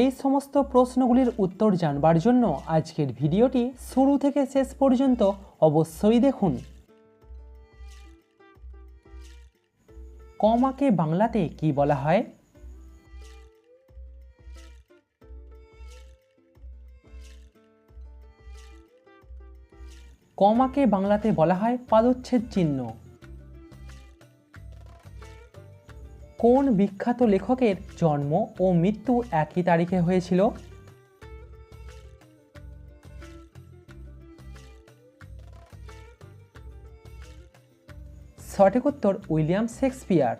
এই সমস্ত প্রশ্নগুলির উত্তর জানবার জন্য আজকের ভিডিওটি শুরু থেকে শেষ পর্যন্ত অবশ্যই দেখুন। কমাকে বাংলাতে কি বলা হয়? কমাকে বাংলাতে বলা হয় পাদচ্ছেদ চিহ্ন। কোন বিখ্যাত লেখকের জন্ম ও মৃত্যু একই তারিখে হয়েছিল? সঠিক উত্তর উইলিয়াম শেক্সপিয়ার।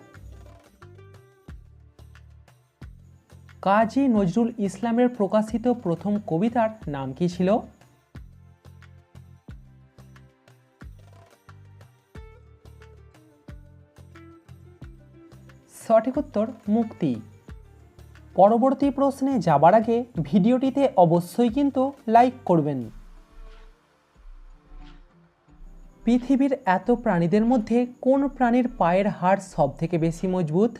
কাজী নজরুল ইসলামের প্রকাশিত প্রথম কবিতার নাম কি ছিল? সঠিক উত্তর মুক্তি। পরবর্তী প্রশ্নে যাবার আগে ভিডিওটিতে অবশ্যই কিন্তু লাইক করবেন। পৃথিবীর এত প্রাণীদের মধ্যে কোন প্রাণীর পায়ের হাড় সব থেকে বেশি মজবুত?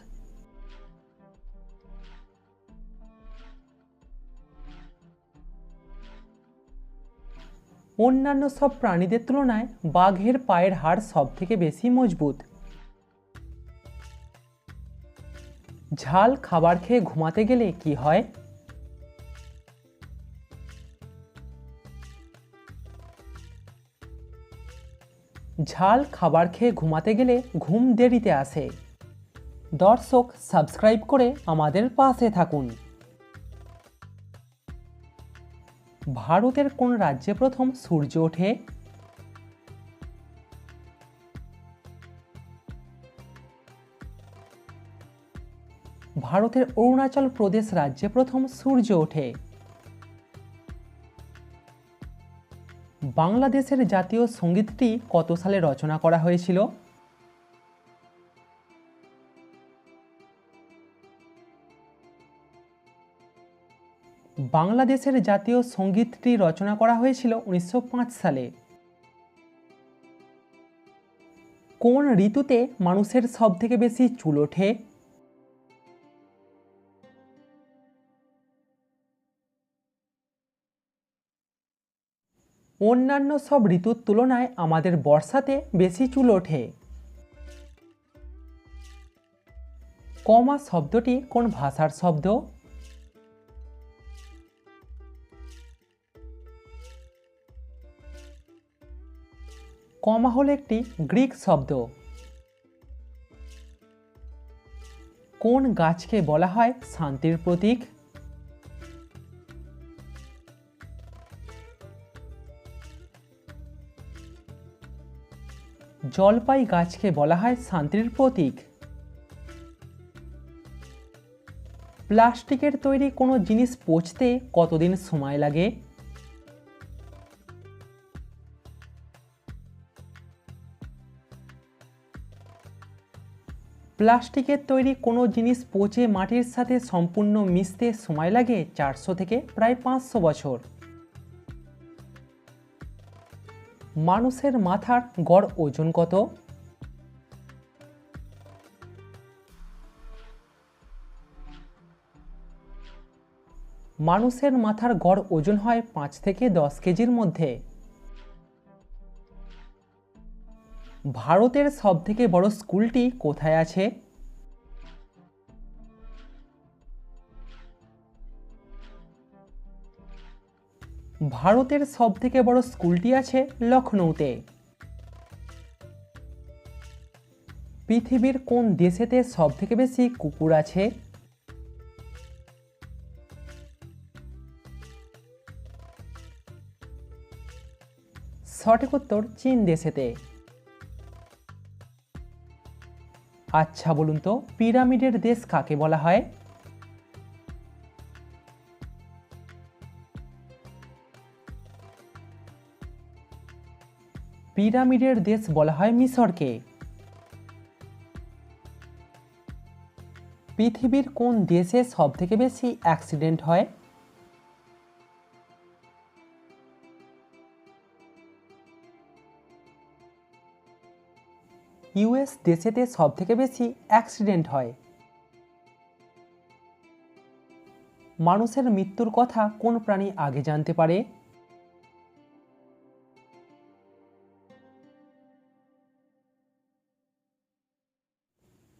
অন্যান্য সব প্রাণীদের তুলনায় বাঘের পায়ের হাড় সব থেকে বেশি মজবুত। ঝাল খাবার খেয়ে ঘুমাতে গেলে কি হয়? ঝাল খাবার খেয়ে ঘুমাতে গেলে ঘুম দেরিতে আসে। দর্শক, সাবস্ক্রাইব করে আমাদের পাশে থাকুন। ভারতের কোন রাজ্যে প্রথম সূর্য ওঠে? ভারতের অরুণাচল প্রদেশ রাজ্যে প্রথম সূর্য ওঠে। বাংলাদেশের জাতীয় সঙ্গীতটি কত সালে রচনা করা হয়েছিল? বাংলাদেশের জাতীয় সঙ্গীতটি রচনা করা হয়েছিল উনিশশো পাঁচ সালে। কোন ঋতুতে মানুষের সব থেকে বেশি চুল ওঠে? অন্যান্য সব ঋতুর তুলনায় আমাদের বর্ষাতে বেশি চুল ওঠে। কমা শব্দটি কোন ভাষার শব্দ? কমা হল একটি গ্রিক শব্দ। কোন গাছকে বলা হয় শান্তির প্রতীক? জলপাই গাছকে বলা হয় শান্তির প্রতীক। প্লাস্টিকের তৈরি কোনো জিনিস পচতে কতদিন সময় লাগে? প্লাস্টিকের তৈরি কোনো জিনিস পচে মাটির সাথে সম্পূর্ণ মিশতে সময় লাগে চারশো থেকে প্রায় পাঁচশো বছর। মানুষের মাথার গড় ওজন কত? মানুষের মাথার গড় ওজন হয় পাঁচ থেকে দশ কেজির মধ্যে। ভারতের সবথেকে বড় স্কুলটি কোথায় আছে? ভারতের সবথেকে বড় স্কুলটি আছে লখনৌতে পৃথিবীর কোন দেশেতে সবথেকে বেশি কুকুর আছে? সঠিক উত্তর চীন দেশেতে। আচ্ছা বলুন তো, পিরামিডের দেশ কাকে বলা হয়? পিরামিডের দেশ বলা হয় মিশরকে। পৃথিবীর কোন দেশে সবথেকে বেশি অ্যাক্সিডেন্ট হয়? ইউএস দেশেতে সবথেকে বেশি অ্যাক্সিডেন্ট হয়। মানুষের মৃত্যুর কথা কোন প্রাণী আগে জানতে পারে?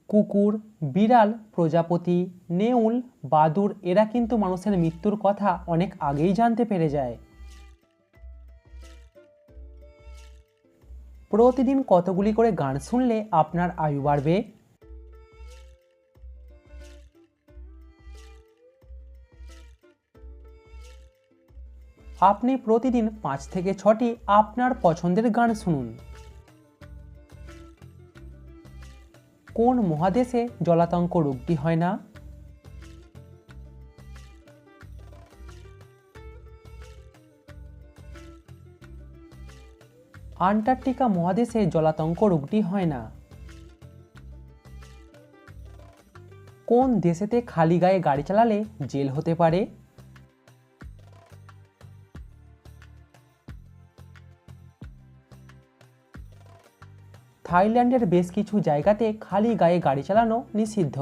কুকুর, বিড়াল, প্রজাপতি, নেউল বাদুড় এরা কিন্তু মানুষের মৃত্যুর কথা অনেক আগেই জানতে পেরে যায়। প্রতিদিন কতগুলি করে গান শুনলে আপনার আয়ু বাড়বে? আপনি প্রতিদিন পাঁচ থেকে ছটি আপনার পছন্দের গান শুনুন। কোন মহাদেশে জলাতঙ্ক রোগটি হয় না? আন্টার্কটিকা মহাদেশে জলাতঙ্ক রোগটি হয় না। কোন দেশেতে খালি গায়ে গাড়ি চালালে জেল হতে পারে? থাইল্যান্ডের বেশ কিছু জায়গাতে খালি গায়ে গাড়ি চালানো নিষিদ্ধ।